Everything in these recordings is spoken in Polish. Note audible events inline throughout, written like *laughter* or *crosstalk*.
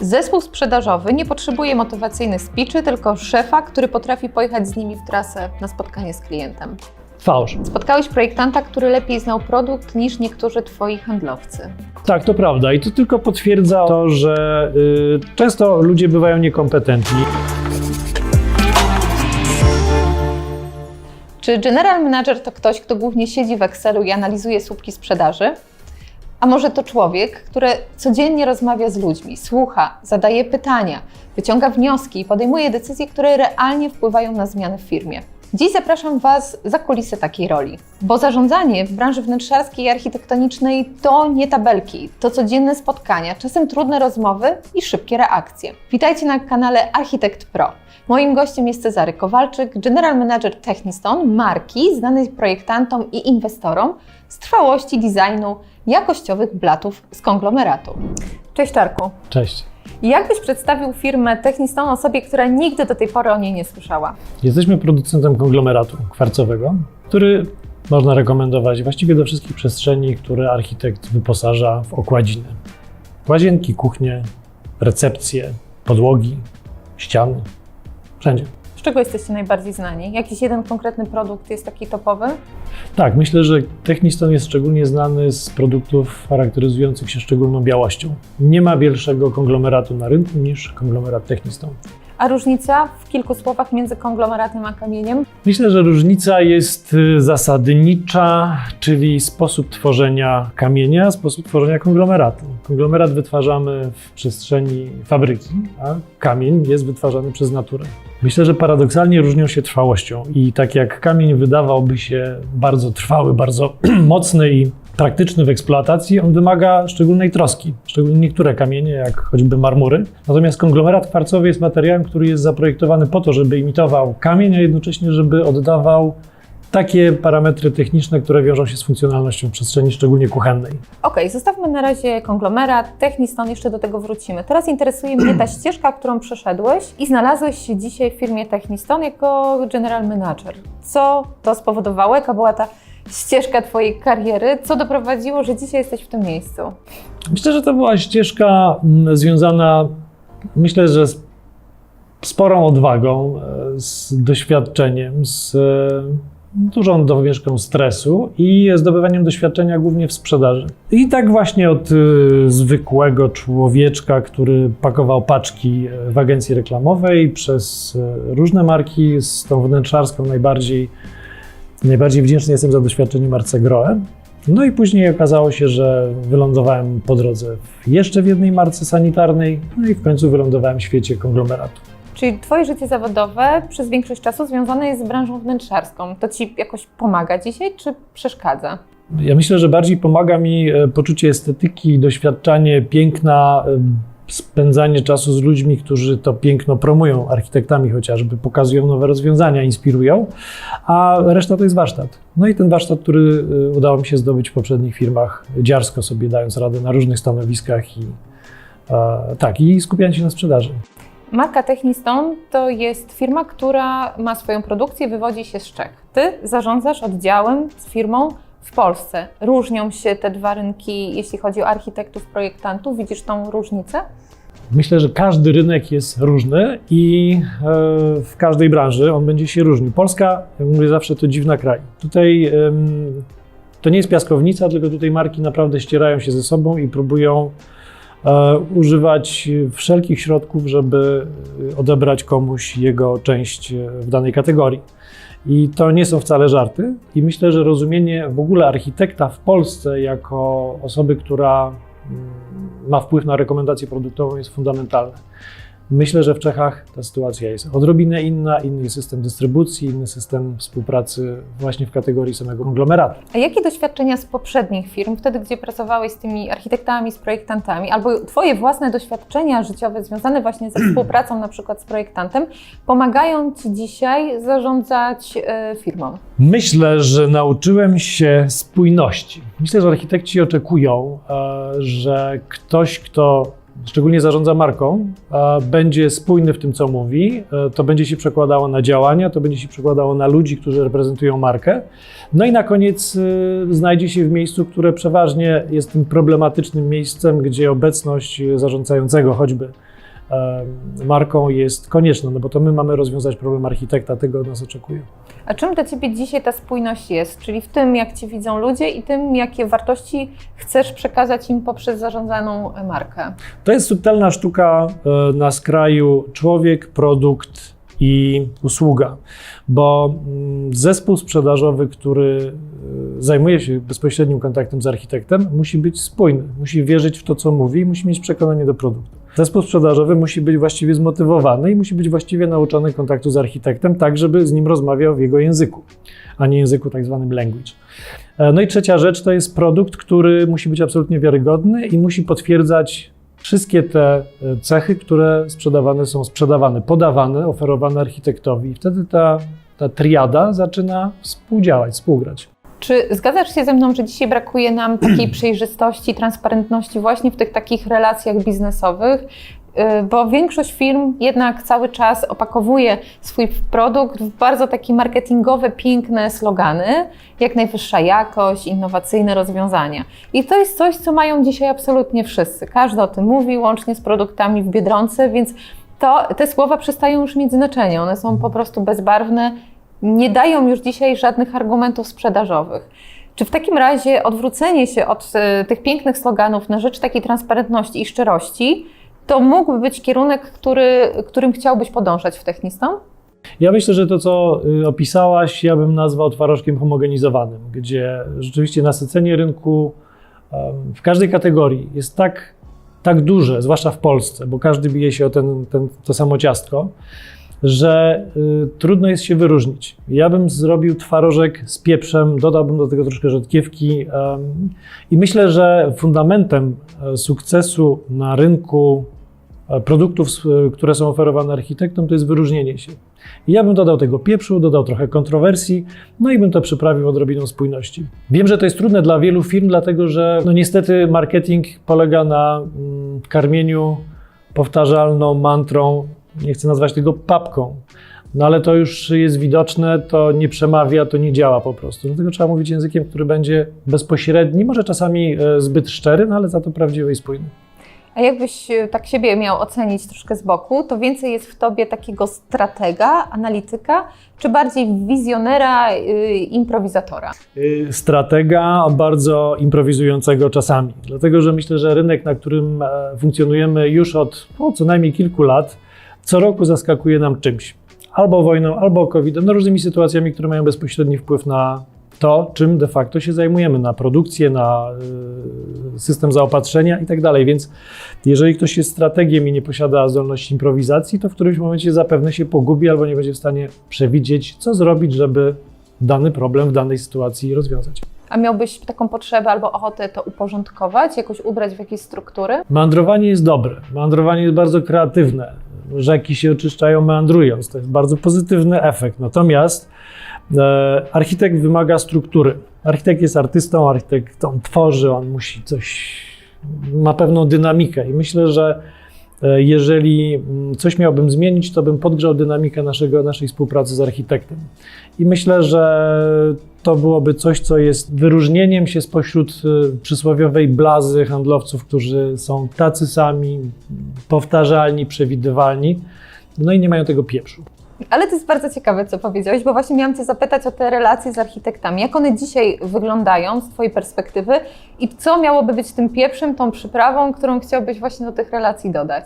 Zespół sprzedażowy nie potrzebuje motywacyjnych speeczy, tylko szefa, który potrafi pojechać z nimi w trasę na spotkanie z klientem. Fałsz. Spotkałeś projektanta, który lepiej znał produkt niż niektórzy twoi handlowcy. Tak, to prawda. I to tylko potwierdza to, że y, często ludzie bywają niekompetentni. Czy general manager to ktoś, kto głównie siedzi w Excelu i analizuje słupki sprzedaży? A może to człowiek, który codziennie rozmawia z ludźmi, słucha, zadaje pytania, wyciąga wnioski i podejmuje decyzje, które realnie wpływają na zmiany w firmie? Dziś zapraszam Was za kulisy takiej roli, bo zarządzanie w branży wnętrzarskiej i architektonicznej to nie tabelki, to codzienne spotkania, czasem trudne rozmowy i szybkie reakcje. Witajcie na kanale Architekt Pro. Moim gościem jest Cezary Kowalczyk, General Manager Techniston, marki znanej projektantom i inwestorom z trwałości designu jakościowych blatów z konglomeratu. Cześć Czarku. Cześć. Jak byś przedstawił firmę Techniston osobie, która nigdy do tej pory o niej nie słyszała? Jesteśmy producentem konglomeratu kwarcowego, który można rekomendować właściwie do wszystkich przestrzeni, które architekt wyposaża w okładziny. Łazienki, kuchnie, recepcje, podłogi, ściany, wszędzie. Czego jesteście najbardziej znani? Jakiś jeden konkretny produkt jest taki topowy? Tak, myślę, że Techniston jest szczególnie znany z produktów charakteryzujących się szczególną białością. Nie ma większego konglomeratu na rynku niż konglomerat Techniston. A różnica w kilku słowach między konglomeratem a kamieniem? Myślę, że różnica jest y, zasadnicza, czyli sposób tworzenia kamienia, sposób tworzenia konglomeratu. Konglomerat wytwarzamy w przestrzeni fabryki, a kamień jest wytwarzany przez naturę. Myślę, że paradoksalnie różnią się trwałością i tak jak kamień wydawałby się bardzo trwały, bardzo *clears throat* mocny i praktyczny w eksploatacji, on wymaga szczególnej troski, szczególnie niektóre kamienie, jak choćby marmury. Natomiast konglomerat kwarcowy jest materiałem, który jest zaprojektowany po to, żeby imitował kamień, a jednocześnie, żeby oddawał takie parametry techniczne, które wiążą się z funkcjonalnością przestrzeni, szczególnie kuchennej. Okej, zostawmy na razie konglomerat, Techniston, jeszcze do tego wrócimy. Teraz interesuje mnie ta *clears throat* ścieżka, którą przeszedłeś i znalazłeś się dzisiaj w firmie Techniston jako general manager. Co to spowodowało? Jaka była ta ścieżka Twojej kariery? Co doprowadziło, że dzisiaj jesteś w tym miejscu? Myślę, że to była ścieżka mm, związana, myślę, że z sporą odwagą, e, z doświadczeniem, z e, dużą domieszką stresu i zdobywaniem doświadczenia głównie w sprzedaży. I tak właśnie od y, zwykłego człowieczka, który pakował paczki e, w agencji reklamowej, przez e, różne marki, z tą wnętrzarską najbardziej, najbardziej wdzięczny jestem za doświadczenie Marce Grohe. No i później okazało się, że wylądowałem po drodze w jeszcze w jednej marce sanitarnej, no i w końcu wylądowałem w świecie konglomeratu. Czyli Twoje życie zawodowe przez większość czasu związane jest z branżą wnętrzarską. To Ci jakoś pomaga dzisiaj, czy przeszkadza? Ja myślę, że bardziej pomaga mi e, poczucie estetyki, doświadczanie piękna, e, spędzanie czasu z ludźmi, którzy to piękno promują, architektami chociażby, pokazują nowe rozwiązania, inspirują, a reszta to jest warsztat. No i ten warsztat, który e, udało mi się zdobyć w poprzednich firmach, dziarsko sobie dając radę na różnych stanowiskach i e, tak, i skupiając się na sprzedaży. Marka Techniston to jest firma, która ma swoją produkcję, wywodzi się z Czech. Ty zarządzasz oddziałem z firmą w Polsce. Różnią się te dwa rynki, jeśli chodzi o architektów, projektantów. Widzisz tą różnicę? Myślę, że każdy rynek jest różny i e, w każdej branży on będzie się różnił. Polska, jak mówię zawsze, to dziwna kraj. Tutaj to nie jest piaskownica, tylko tutaj marki naprawdę ścierają się ze sobą i próbują e, używać wszelkich środków, żeby odebrać komuś jego część e, w danej kategorii. I to nie są wcale żarty. I myślę, że rozumienie w ogóle architekta w Polsce jako osoby, która mm, ma wpływ na rekomendację produktową jest fundamentalne. Myślę, że w Czechach ta sytuacja jest odrobinę inna, inny system dystrybucji, inny system współpracy właśnie w kategorii samego konglomeratu. A jakie doświadczenia z poprzednich firm, wtedy gdzie pracowałeś z tymi architektami, z projektantami, albo Twoje własne doświadczenia życiowe związane właśnie ze *clears throat* współpracą na przykład z projektantem, pomagają Ci dzisiaj zarządzać y, firmą? Myślę, że nauczyłem się spójności. Myślę, że architekci oczekują, e, że ktoś, kto szczególnie zarządza marką, będzie spójny w tym, co mówi. E, To będzie się przekładało na działania, to będzie się przekładało na ludzi, którzy reprezentują markę. No i na koniec e, znajdzie się w miejscu, które przeważnie jest tym problematycznym miejscem, gdzie obecność zarządzającego choćby marką jest konieczna, no bo to my mamy rozwiązać problem architekta, tego od nas oczekuje. A czym dla Ciebie dzisiaj ta spójność jest? Czyli w tym, jak Cię widzą ludzie i tym, jakie wartości chcesz przekazać im poprzez zarządzaną markę? To jest subtelna sztuka e, na skraju człowiek, produkt i usługa, bo mm, zespół sprzedażowy, który e, zajmuje się bezpośrednim kontaktem z architektem, musi być spójny, musi wierzyć w to, co mówi i musi mieć przekonanie do produktu. Zespół sprzedażowy musi być właściwie zmotywowany i musi być właściwie nauczony kontaktu z architektem, tak żeby z nim rozmawiał w jego języku, a nie języku tak zwanym language. E, No i trzecia rzecz to jest produkt, który musi być absolutnie wiarygodny i musi potwierdzać wszystkie te e, cechy, które sprzedawane są, sprzedawane, podawane, oferowane architektowi. I wtedy ta, ta triada zaczyna współdziałać, współgrać. Czy zgadzasz się ze mną, że dzisiaj brakuje nam *clears throat* takiej przejrzystości, transparentności właśnie w tych takich relacjach biznesowych? Yy, Bo większość firm jednak cały czas opakowuje swój produkt w bardzo takie marketingowe, piękne slogany, jak najwyższa jakość, innowacyjne rozwiązania. I to jest coś, co mają dzisiaj absolutnie wszyscy. Każdy o tym mówi, łącznie z produktami w Biedronce, więc to, te słowa przestają już mieć znaczenie. One są po prostu bezbarwne nie dają już dzisiaj żadnych argumentów sprzedażowych. Czy w takim razie odwrócenie się od e, tych pięknych sloganów na rzecz takiej transparentności i szczerości, to mógłby być kierunek, który, którym chciałbyś podążać w Techniston? Ja myślę, że to, co y, opisałaś, ja bym nazwał twarożkiem homogenizowanym, gdzie rzeczywiście nasycenie rynku w każdej kategorii jest tak, tak duże, zwłaszcza w Polsce, bo każdy bije się o ten, ten, to samo ciastko, że y, trudno jest się wyróżnić. Ja bym zrobił twarożek z pieprzem, dodałbym do tego troszkę rzodkiewki em, i myślę, że fundamentem e, sukcesu na rynku e, produktów, s- które są oferowane architektom, to jest wyróżnienie się. I ja bym dodał tego pieprzu, dodał trochę kontrowersji, no i bym to przyprawił odrobiną spójności. Wiem, że to jest trudne dla wielu firm, dlatego że no niestety marketing polega na mm, karmieniu powtarzalną mantrą, nie chcę nazwać tego papką, no ale to już jest widoczne, to nie przemawia, to nie działa po prostu. Dlatego trzeba mówić językiem, który będzie bezpośredni, może czasami e, zbyt szczery, no ale za to prawdziwy i spójny. A jakbyś e, tak siebie miał ocenić troszkę z boku, to więcej jest w tobie takiego stratega, analityka, czy bardziej wizjonera, yy, improwizatora? Stratega bardzo improwizującego czasami. Dlatego, że myślę, że rynek, na którym funkcjonujemy już od no, co najmniej kilku lat, co roku zaskakuje nam czymś. Albo wojną, albo COVID-em, no różnymi sytuacjami, które mają bezpośredni wpływ na to, czym de facto się zajmujemy, na produkcję, na y, system zaopatrzenia i tak dalej. Więc jeżeli ktoś jest strategiem i nie posiada zdolności improwizacji, to w którymś momencie zapewne się pogubi albo nie będzie w stanie przewidzieć, co zrobić, żeby dany problem w danej sytuacji rozwiązać. A miałbyś taką potrzebę albo ochotę to uporządkować, jakoś ubrać w jakieś struktury? Meandrowanie jest dobre, meandrowanie jest bardzo kreatywne. Rzeki się oczyszczają meandrując, to jest bardzo pozytywny efekt. Natomiast e, architekt wymaga struktury. Architekt jest artystą, architekt on tworzy, on musi coś, ma pewną dynamikę i myślę, że jeżeli mm, coś miałbym zmienić, to bym podgrzał dynamikę naszego, naszej współpracy z architektem. I myślę, że to byłoby coś, co jest wyróżnieniem się spośród y, przysłowiowej blazy handlowców, którzy są tacy sami, powtarzalni, przewidywalni, no i nie mają tego pieprzu. Ale to jest bardzo ciekawe, co powiedziałeś, bo właśnie miałam Cię zapytać o te relacje z architektami. Jak one dzisiaj wyglądają z Twojej perspektywy i co miałoby być tym pieprzem, tą przyprawą, którą chciałbyś właśnie do tych relacji dodać?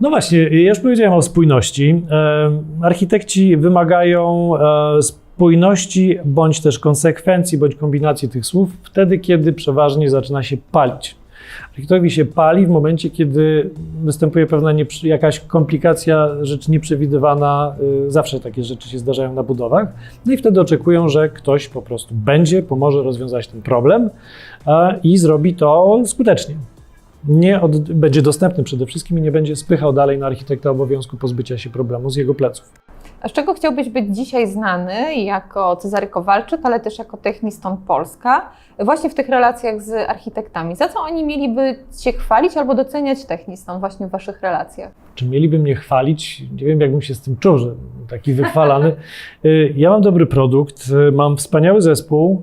No właśnie, ja już powiedziałem o spójności. E, Architekci wymagają e, spójności, bądź też konsekwencji, bądź kombinacji tych słów, wtedy, kiedy przeważnie zaczyna się palić. Architektowi się pali w momencie, kiedy występuje pewna jakaś komplikacja, rzecz nieprzewidywana. y, Zawsze takie rzeczy się zdarzają na budowach. No i wtedy oczekują, że ktoś po prostu będzie, pomoże rozwiązać ten problem i zrobi to skutecznie. Nie od, będzie dostępny przede wszystkim i nie będzie spychał dalej na architekta obowiązku pozbycia się problemu z jego pleców. A z czego chciałbyś być dzisiaj znany jako Cezary Kowalczyk, ale też jako Techniston Polska, właśnie w tych relacjach z architektami? Za co oni mieliby Cię chwalić albo doceniać Techniston właśnie w Waszych relacjach? Czy mieliby mnie chwalić? Nie wiem, jakbym się z tym czuł, że taki wychwalany. *laughs* Y, Ja mam dobry produkt, y, mam wspaniały zespół,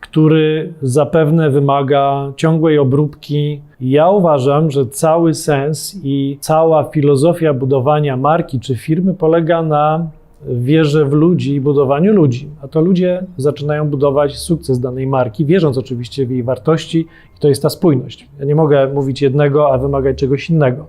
który zapewne wymaga ciągłej obróbki. Ja uważam, że cały sens i cała filozofia budowania marki czy firmy polega na wierze w ludzi i budowaniu ludzi. A to ludzie zaczynają budować sukces danej marki, wierząc oczywiście w jej wartości, i to jest ta spójność. Ja nie mogę mówić jednego, a wymagać czegoś innego.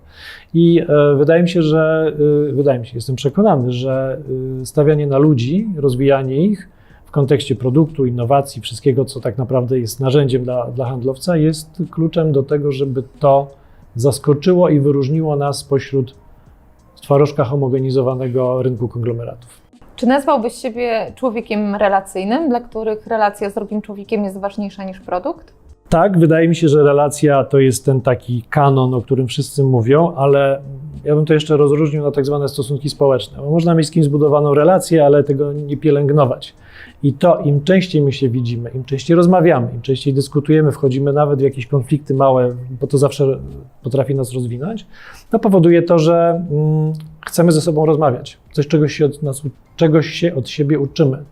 I e, wydaje mi się, że, e, wydaje mi się, jestem przekonany, że e, stawianie na ludzi, rozwijanie ich w kontekście produktu, innowacji, wszystkiego, co tak naprawdę jest narzędziem dla, dla handlowca, jest kluczem do tego, żeby to zaskoczyło i wyróżniło nas twarożka homogenizowanego rynku konglomeratów. Czy nazwałbyś siebie człowiekiem relacyjnym, dla których relacja z drugim człowiekiem jest ważniejsza niż produkt? Tak, wydaje mi się, że relacja to jest ten taki kanon, o którym wszyscy mówią, ale ja bym to jeszcze rozróżnił na tak zwane stosunki społeczne. Bo można mieć z kimś zbudowaną relację, ale tego nie pielęgnować. I to im częściej my się widzimy, im częściej rozmawiamy, im częściej dyskutujemy, wchodzimy nawet w jakieś konflikty małe, bo to zawsze potrafi nas rozwinąć, to powoduje to, że mm, chcemy ze sobą rozmawiać. Coś, czegoś się od nas, czegoś się od siebie uczymy.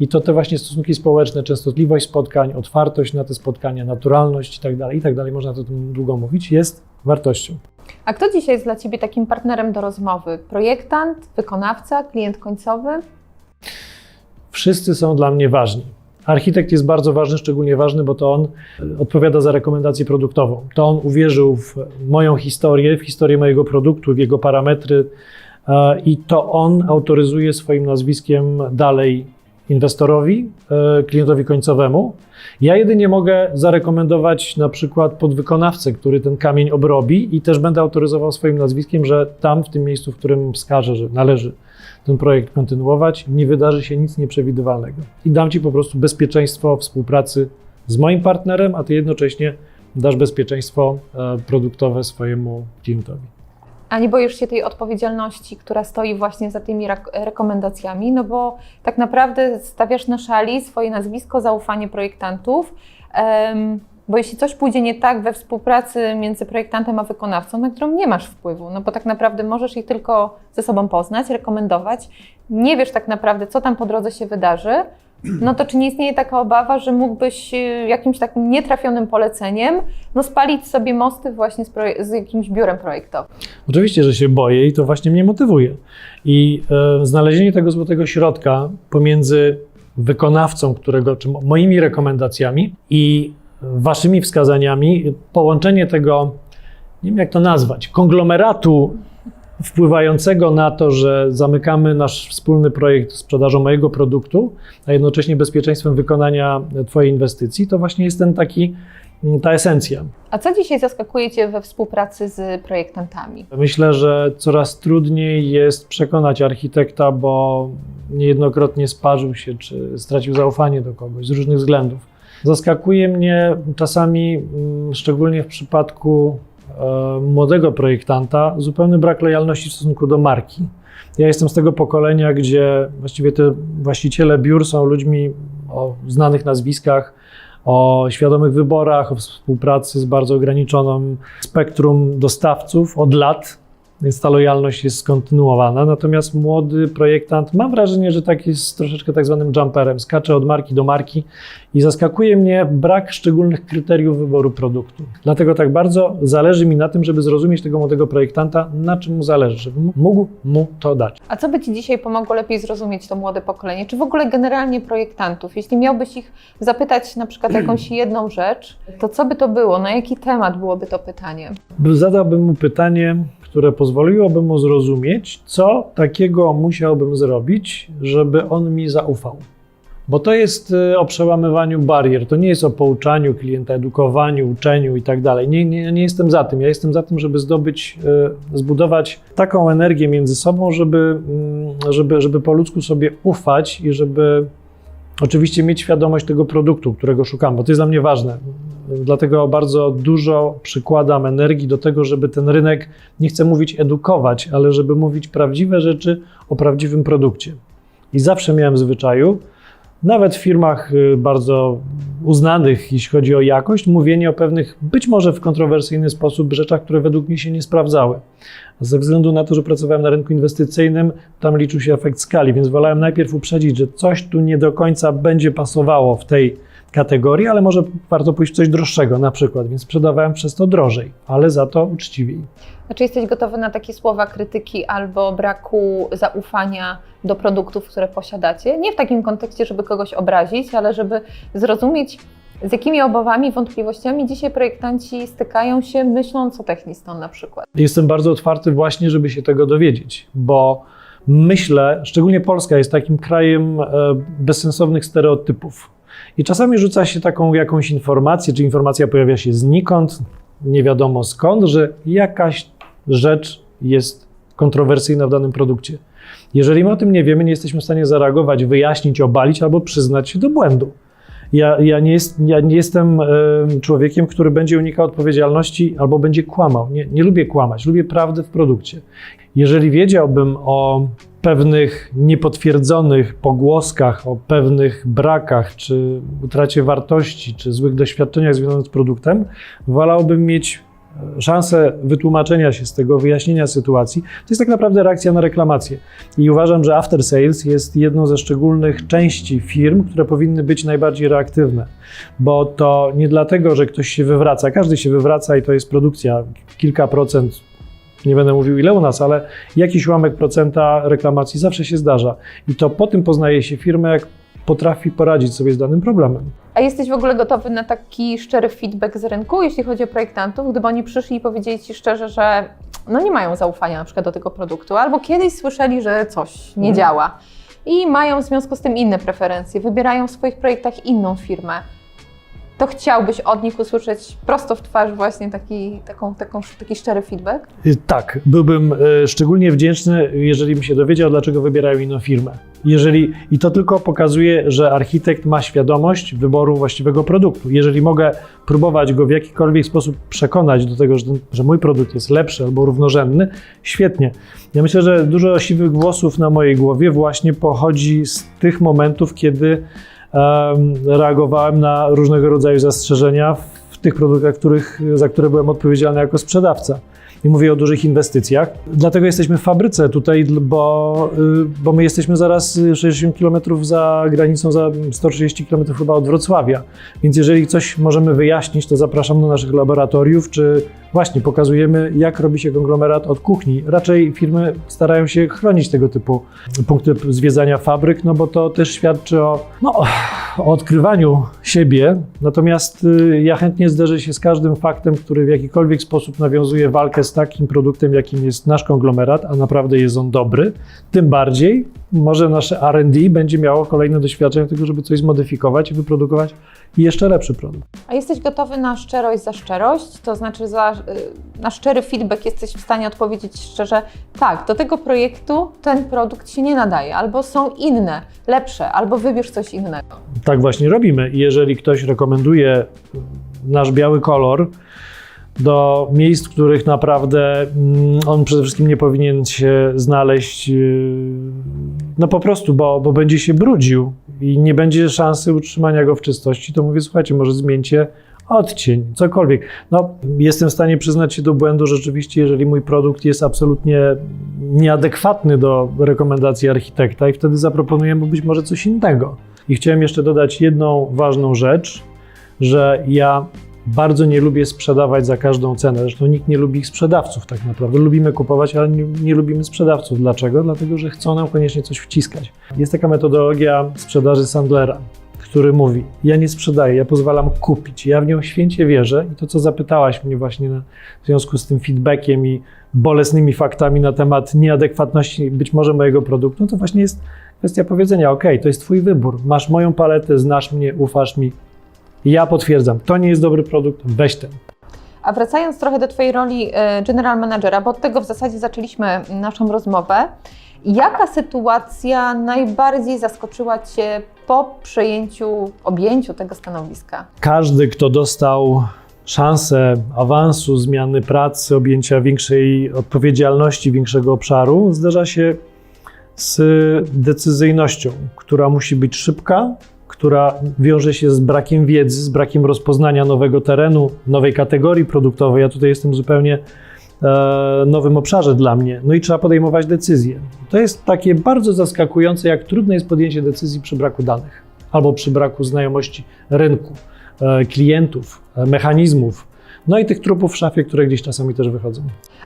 I to te właśnie stosunki społeczne, częstotliwość spotkań, otwartość na te spotkania, naturalność i tak dalej, i tak dalej, można to tym długo mówić, jest wartością. A kto dzisiaj jest dla Ciebie takim partnerem do rozmowy? Projektant, wykonawca, klient końcowy? Wszyscy są dla mnie ważni. Architekt jest bardzo ważny, szczególnie ważny, bo to on odpowiada za rekomendację produktową. To on uwierzył w moją historię, w historię mojego produktu, w jego parametry e, i to on autoryzuje swoim nazwiskiem dalej inwestorowi, e, klientowi końcowemu. Ja jedynie mogę zarekomendować na przykład podwykonawcę, który ten kamień obrobi i też będę autoryzował swoim nazwiskiem, że tam w tym miejscu, w którym wskażę, że należy ten projekt kontynuować, nie wydarzy się nic nieprzewidywalnego. I dam Ci po prostu bezpieczeństwo współpracy z moim partnerem, a Ty jednocześnie dasz bezpieczeństwo e, produktowe swojemu klientowi. A nie boisz się tej odpowiedzialności, która stoi właśnie za tymi rekomendacjami? No bo tak naprawdę stawiasz na szali swoje nazwisko, zaufanie projektantów. bo jeśli coś pójdzie nie tak we współpracy między projektantem a wykonawcą, na którą nie masz wpływu, no bo tak naprawdę możesz ich tylko ze sobą poznać, rekomendować, nie wiesz tak naprawdę, co tam po drodze się wydarzy, no to czy nie istnieje taka obawa, że mógłbyś y, jakimś takim nietrafionym poleceniem no spalić sobie mosty właśnie z, z jakimś biurem projektowym? Oczywiście, że się boję i to właśnie mnie motywuje. I e, znalezienie tego złotego środka pomiędzy wykonawcą, którego, czy mo- moimi rekomendacjami i waszymi wskazaniami, połączenie tego, nie wiem jak to nazwać, konglomeratu wpływającego na to, że zamykamy nasz wspólny projekt sprzedażą mojego produktu, a jednocześnie bezpieczeństwem wykonania Twojej inwestycji, to właśnie jest ten taki, ta esencja. A co dzisiaj zaskakuje Cię we współpracy z projektantami? Myślę, że coraz trudniej jest przekonać architekta, bo niejednokrotnie sparzył się czy stracił zaufanie do kogoś z różnych względów. Zaskakuje mnie czasami, mm, szczególnie w przypadku młodego projektanta, zupełny brak lojalności w stosunku do marki. Ja jestem z tego pokolenia, gdzie właściwie te właściciele biur są ludźmi o znanych nazwiskach, o świadomych wyborach, o współpracy z bardzo ograniczonym spektrum dostawców od lat, więc ta lojalność jest skontynuowana. Natomiast młody projektant, mam wrażenie, że tak jest troszeczkę tak zwanym jumperem, skacze od marki do marki i zaskakuje mnie brak szczególnych kryteriów wyboru produktu. Dlatego tak bardzo zależy mi na tym, żeby zrozumieć tego młodego projektanta, na czym mu zależy, żeby mógł mu to dać. A co by Ci dzisiaj pomogło lepiej zrozumieć to młode pokolenie? Czy w ogóle generalnie projektantów? Jeśli miałbyś ich zapytać na przykład *clears throat* jakąś jedną rzecz, to co by to było? Na jaki temat byłoby to pytanie? Zadałbym mu pytanie, które pozwoliłoby mu zrozumieć, co takiego musiałbym zrobić, żeby on mi zaufał. Bo to jest y, o przełamywaniu barier, to nie jest o pouczaniu klienta, edukowaniu, uczeniu i tak dalej. Nie, jestem za tym. Ja jestem za tym, żeby zdobyć, y, zbudować taką energię między sobą, żeby, mm, żeby, żeby po ludzku sobie ufać i żeby oczywiście mieć świadomość tego produktu, którego szukam, bo to jest dla mnie ważne. Dlatego bardzo dużo przykładam energii do tego, żeby ten rynek, nie chcę mówić edukować, ale żeby mówić prawdziwe rzeczy o prawdziwym produkcie. I zawsze miałem zwyczaju, nawet w firmach y, bardzo uznanych, jeśli chodzi o jakość, mówienie o pewnych, być może w kontrowersyjny sposób, rzeczach, które według mnie się nie sprawdzały. Ze względu na to, że pracowałem na rynku inwestycyjnym, tam liczył się efekt skali, więc wolałem najpierw uprzedzić, że coś tu nie do końca będzie pasowało w tej kategorii, ale może warto pójść w coś droższego na przykład, więc sprzedawałem przez to drożej, ale za to uczciwiej. A czy jesteś gotowy na takie słowa krytyki albo braku zaufania do produktów, które posiadacie? Nie w takim kontekście, żeby kogoś obrazić, ale żeby zrozumieć, z jakimi obawami, wątpliwościami dzisiaj projektanci stykają się, myśląc o Techniston na przykład. Jestem bardzo otwarty właśnie, żeby się tego dowiedzieć, bo myślę, szczególnie Polska jest takim krajem e, bezsensownych stereotypów. I czasami rzuca się taką jakąś informację, czy informacja pojawia się znikąd, nie wiadomo skąd, że jakaś rzecz jest kontrowersyjna w danym produkcie. Jeżeli my o tym nie wiemy, nie jesteśmy w stanie zareagować, wyjaśnić, obalić albo przyznać się do błędu. Ja, ja, nie, jest, ja nie jestem e, człowiekiem, który będzie unikał odpowiedzialności albo będzie kłamał. Nie, nie lubię kłamać, lubię prawdy w produkcie. Jeżeli wiedziałbym o pewnych niepotwierdzonych pogłoskach, o pewnych brakach, czy utracie wartości, czy złych doświadczeniach związanych z produktem, wolałbym mieć e, szansę wytłumaczenia się z tego, wyjaśnienia sytuacji. To jest tak naprawdę reakcja na reklamację. I uważam, że after sales jest jedną ze szczególnych części firm, które powinny być najbardziej reaktywne, bo to nie dlatego, że ktoś się wywraca, każdy się wywraca i to jest produkcja, kilka procent, nie będę mówił ile u nas, ale jakiś ułamek procenta reklamacji zawsze się zdarza. I to po tym poznaje się firmę, jak potrafi poradzić sobie z danym problemem. A jesteś w ogóle gotowy na taki szczery feedback z rynku, jeśli chodzi o projektantów, gdyby oni przyszli i powiedzieli Ci szczerze, że no nie mają zaufania na przykład do tego produktu, albo kiedyś słyszeli, że coś nie Mhm. działa i mają w związku z tym inne preferencje, wybierają w swoich projektach inną firmę, to chciałbyś od nich usłyszeć prosto w twarz właśnie taki, taką, taką, taki szczery feedback? Y, Tak, byłbym y, szczególnie wdzięczny, jeżeli bym się dowiedział, dlaczego wybierają inną firmę. Jeżeli, I to tylko pokazuje, że architekt ma świadomość wyboru właściwego produktu. Jeżeli mogę próbować go w jakikolwiek sposób przekonać do tego, że, ten, że mój produkt jest lepszy albo równorzędny, świetnie. Ja myślę, że dużo siwych włosów na mojej głowie właśnie pochodzi z tych momentów, kiedy reagowałem na różnego rodzaju zastrzeżenia w tych produktach, których, za które byłem odpowiedzialny jako sprzedawca. Nie mówię o dużych inwestycjach. Dlatego jesteśmy w fabryce tutaj, bo, y, bo my jesteśmy zaraz 60 km za granicą, za 130 km chyba od Wrocławia. Więc jeżeli coś możemy wyjaśnić, to zapraszam do naszych laboratoriów, czy właśnie pokazujemy, jak robi się konglomerat od kuchni. Raczej firmy starają się chronić tego typu punkty zwiedzania fabryk, no bo to też świadczy o, no, o odkrywaniu siebie. Natomiast y, ja chętnie zderzę się z każdym faktem, który w jakikolwiek sposób nawiązuje walkę z takim produktem, jakim jest nasz konglomerat, a naprawdę jest on dobry. Tym bardziej może nasze R&D będzie miało kolejne doświadczenia tego, żeby coś zmodyfikować i wyprodukować jeszcze lepszy produkt. A jesteś gotowy na szczerość za szczerość? To znaczy za, y, na szczery feedback jesteś w stanie odpowiedzieć szczerze, tak, do tego projektu ten produkt się nie nadaje, albo są inne, lepsze, albo wybierz coś innego. Tak właśnie robimy. I jeżeli ktoś rekomenduje nasz biały kolor do miejsc, których naprawdę mm, on przede wszystkim nie powinien się znaleźć, yy, no po prostu, bo, bo będzie się brudził i nie będzie szansy utrzymania go w czystości, to mówię, słuchajcie, może zmieńcie odcień, cokolwiek. No, jestem w stanie przyznać się do błędu rzeczywiście, jeżeli mój produkt jest absolutnie nieadekwatny do rekomendacji architekta i wtedy zaproponuję mu być może coś innego. I chciałem jeszcze dodać jedną ważną rzecz, że ja bardzo nie lubię sprzedawać za każdą cenę. Zresztą nikt nie lubi ich sprzedawców tak naprawdę. Lubimy kupować, ale nie, nie lubimy sprzedawców. Dlaczego? Dlatego, że chcą nam koniecznie coś wciskać. Jest taka metodologia sprzedaży Sandlera, który mówi: Ja nie sprzedaję, ja pozwalam kupić. Ja w nią święcie wierzę i to, co zapytałaś mnie właśnie na, w związku z tym feedbackiem i bolesnymi faktami na temat nieadekwatności być może mojego produktu, no to właśnie jest kwestia powiedzenia: OK, to jest Twój wybór. Masz moją paletę, znasz mnie, ufasz mi. Ja potwierdzam, to nie jest dobry produkt, weź ten. A wracając trochę do Twojej roli e, general managera, bo od tego w zasadzie zaczęliśmy naszą rozmowę. Jaka sytuacja najbardziej zaskoczyła Cię po przejęciu, objęciu tego stanowiska? Każdy, kto dostał szansę awansu, zmiany pracy, objęcia większej odpowiedzialności, większego obszaru, zderza się z decyzyjnością, która musi być szybka, która wiąże się z brakiem wiedzy, z brakiem rozpoznania nowego terenu, nowej kategorii produktowej. Ja tutaj jestem zupełnie e, nowym obszarze dla mnie. No i trzeba podejmować decyzje. To jest takie bardzo zaskakujące, jak trudne jest podjęcie decyzji przy braku danych. albo przy braku znajomości rynku, e, klientów, e, mechanizmów, no i tych trupów w szafie, które gdzieś czasami też wychodzą.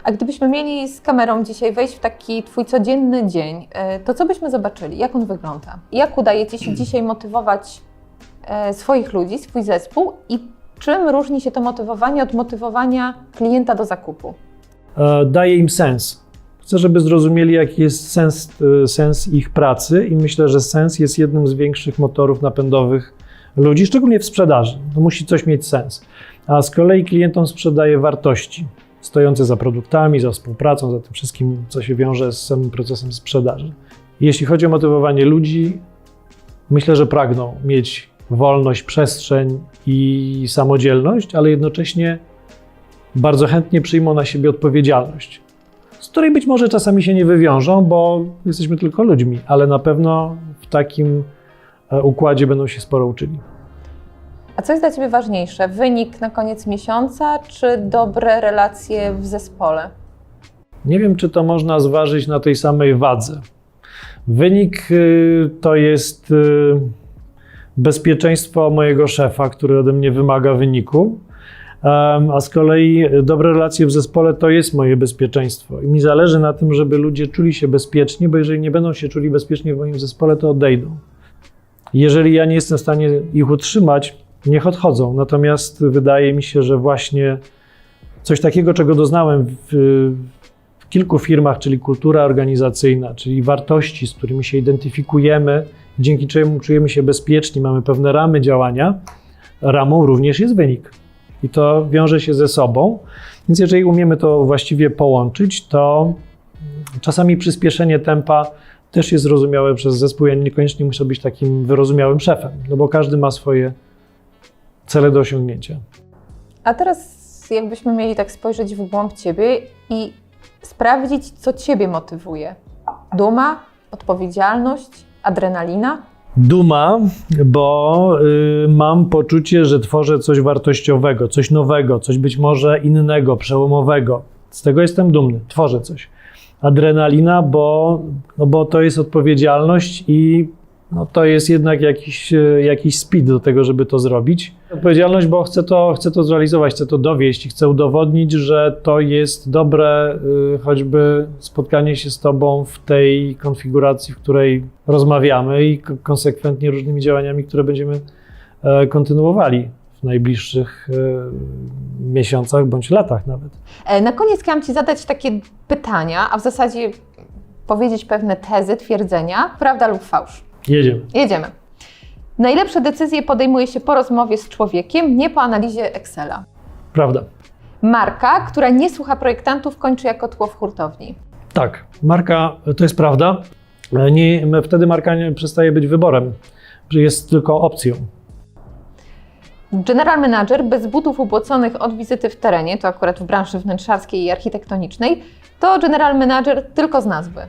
A gdybyśmy mieli z kamerą dzisiaj wejść w taki Twój codzienny dzień, e, to co byśmy zobaczyli? Jak on wygląda? Jak udaje Ci się dzisiaj motywować e, swoich ludzi, swój zespół i czym różni się to motywowanie od motywowania klienta do zakupu? e, daje im sens. Chcę, żeby zrozumieli, jaki jest sens, sens ich pracy, i myślę, że sens jest jednym z większych motorów napędowych ludzi, szczególnie w sprzedaży. To musi coś mieć sens. A z kolei klientom sprzedaje wartości stojące za produktami, za współpracą, za tym wszystkim, co się wiąże z samym procesem sprzedaży. Jeśli chodzi o motywowanie ludzi, myślę, że pragną mieć wolność, przestrzeń i samodzielność, ale jednocześnie bardzo chętnie przyjmą na siebie odpowiedzialność, z której być może czasami się nie wywiążą, bo jesteśmy tylko ludźmi, ale na pewno w takim e, układzie będą się sporo uczyli. A co jest dla Ciebie ważniejsze? Wynik na koniec miesiąca, czy dobre relacje w zespole? Nie wiem, czy to można zważyć na tej samej wadze. Wynik y, to jest y, bezpieczeństwo mojego szefa, który ode mnie wymaga wyniku. A z kolei dobre relacje w zespole to jest moje bezpieczeństwo. I mi zależy na tym, żeby ludzie czuli się bezpiecznie, bo jeżeli nie będą się czuli bezpiecznie w moim zespole, to odejdą. Jeżeli ja nie jestem w stanie ich utrzymać, niech odchodzą. Natomiast wydaje mi się, że właśnie coś takiego, czego doznałem w, w kilku firmach, czyli kultura organizacyjna, czyli wartości, z którymi się identyfikujemy, dzięki czemu czujemy się bezpieczni, mamy pewne ramy działania, ramą również jest wynik. I to wiąże się ze sobą. Więc jeżeli umiemy to właściwie połączyć, to czasami przyspieszenie tempa też jest zrozumiałe przez zespół. Ja niekoniecznie muszę być takim wyrozumiałym szefem, no bo każdy ma swoje cele do osiągnięcia. A teraz jakbyśmy mieli tak spojrzeć w głąb Ciebie i sprawdzić, co Ciebie motywuje. Duma, odpowiedzialność, adrenalina? Duma, bo y, mam poczucie, że tworzę coś wartościowego, coś nowego, coś być może innego, przełomowego. Z tego jestem dumny, tworzę coś. Adrenalina, bo, no bo to jest odpowiedzialność i no to jest jednak jakiś, y, jakiś speed do tego, żeby to zrobić. Odpowiedzialność, bo chcę to, chcę to zrealizować, chcę to dowieść i chcę udowodnić, że to jest dobre, y, choćby spotkanie się z Tobą w tej konfiguracji, w której rozmawiamy i konsekwentnie różnymi działaniami, które będziemy e, kontynuowali w najbliższych e, miesiącach bądź latach nawet. E, Na koniec chciałam Ci zadać takie pytania, a w zasadzie powiedzieć pewne tezy, twierdzenia, prawda lub fałsz. Jedziemy. Jedziemy. Najlepsze decyzje podejmuje się po rozmowie z człowiekiem, nie po analizie Excela. Prawda. Marka, która nie słucha projektantów, kończy jako tło w hurtowni. Tak, marka to jest prawda. Nie, wtedy marka nie przestaje być wyborem, jest tylko opcją. General manager bez butów ubłoconych od wizyty w terenie, to akurat w branży wnętrzarskiej i architektonicznej, to general manager tylko z nazwy.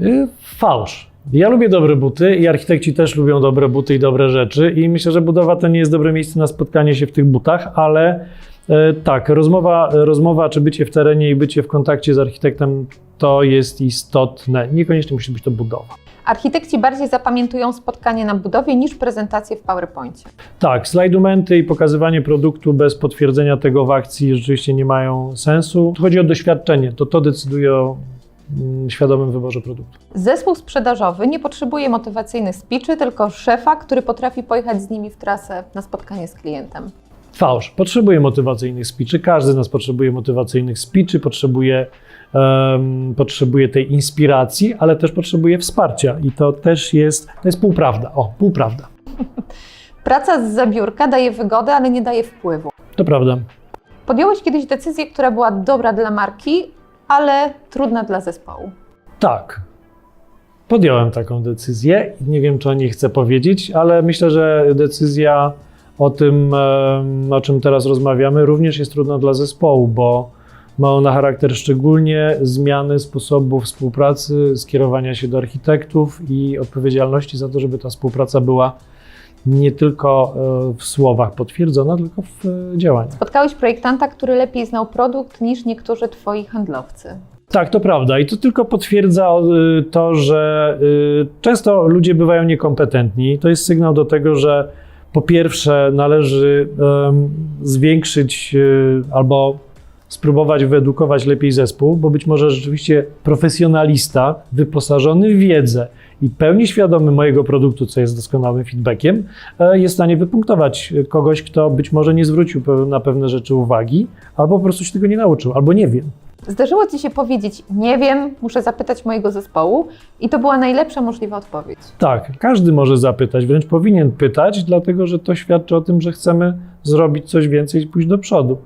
Y, Fałsz. Ja lubię dobre buty i architekci też lubią dobre buty i dobre rzeczy i myślę, że budowa to nie jest dobre miejsce na spotkanie się w tych butach, ale e, tak, rozmowa, rozmowa czy bycie w terenie i bycie w kontakcie z architektem to jest istotne. Niekoniecznie musi być to budowa. Architekci bardziej zapamiętują spotkanie na budowie niż prezentację w PowerPoincie. Tak, slajdumenty i pokazywanie produktu bez potwierdzenia tego w akcji rzeczywiście nie mają sensu. Tu chodzi o doświadczenie, to to decyduje o świadomym wyborze produktu. Zespół sprzedażowy nie potrzebuje motywacyjnych speechy, tylko szefa, który potrafi pojechać z nimi w trasę na spotkanie z klientem. Fałsz. Potrzebuje motywacyjnych speeczy. Każdy z nas potrzebuje motywacyjnych speeczy, potrzebuje, em, potrzebuje tej inspiracji, ale też potrzebuje wsparcia. I to też jest, to jest półprawda. O, półprawda. *laughs* Praca z zabiórka daje wygodę, ale nie daje wpływu. To prawda. Podjąłeś kiedyś decyzję, która była dobra dla marki, ale trudna dla zespołu. Tak. Podjąłem taką decyzję. Nie wiem, czy o niej chcę powiedzieć, ale myślę, że decyzja o tym, o czym teraz rozmawiamy, również jest trudna dla zespołu, bo ma ona charakter szczególnie zmiany sposobu współpracy, skierowania się do architektów i odpowiedzialności za to, żeby ta współpraca była nie tylko e, w słowach potwierdzona, tylko w e, działaniach. Spotkałeś projektanta, który lepiej znał produkt niż niektórzy twoi handlowcy. Tak, to prawda. I to tylko potwierdza y, to, że często ludzie bywają niekompetentni. To jest sygnał do tego, że po pierwsze należy zwiększyć albo spróbować wyedukować lepiej zespół, bo być może rzeczywiście profesjonalista wyposażony w wiedzę i pełni świadomy mojego produktu, co jest doskonałym feedbackiem, e, jest w stanie wypunktować kogoś, kto być może nie zwrócił na pewne rzeczy uwagi, albo po prostu się tego nie nauczył, albo nie wiem. Zdarzyło Ci się powiedzieć, nie wiem, muszę zapytać mojego zespołu i to była najlepsza możliwa odpowiedź. Tak, każdy może zapytać, wręcz powinien pytać, dlatego że to świadczy o tym, że chcemy zrobić coś więcej i pójść do przodu.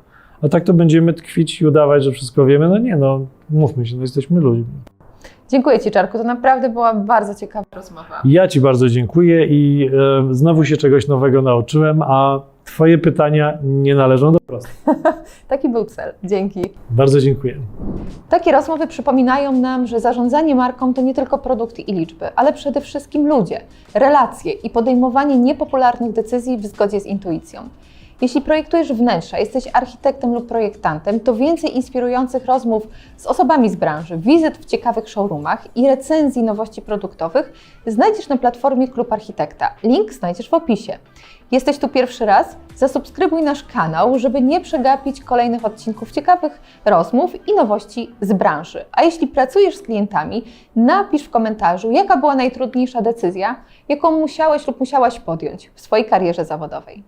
A tak to będziemy tkwić i udawać, że wszystko wiemy. No nie, no mówmy się, no jesteśmy ludźmi. Dziękuję Ci, Czarku, to naprawdę była bardzo ciekawa rozmowa. Ja Ci bardzo dziękuję i e, znowu się czegoś nowego nauczyłem, a Twoje pytania nie należą do prostych. *laughs* Taki był cel. Dzięki. Bardzo dziękuję. Takie rozmowy przypominają nam, że zarządzanie marką to nie tylko produkty i liczby, ale przede wszystkim ludzie, relacje i podejmowanie niepopularnych decyzji w zgodzie z intuicją. Jeśli projektujesz wnętrza, jesteś architektem lub projektantem, to więcej inspirujących rozmów z osobami z branży, wizyt w ciekawych showroomach i recenzji nowości produktowych znajdziesz na platformie Klub Architekta. Link znajdziesz w opisie. Jesteś tu pierwszy raz? Zasubskrybuj nasz kanał, żeby nie przegapić kolejnych odcinków ciekawych rozmów i nowości z branży. A jeśli pracujesz z klientami, napisz w komentarzu, jaka była najtrudniejsza decyzja, jaką musiałeś lub musiałaś podjąć w swojej karierze zawodowej.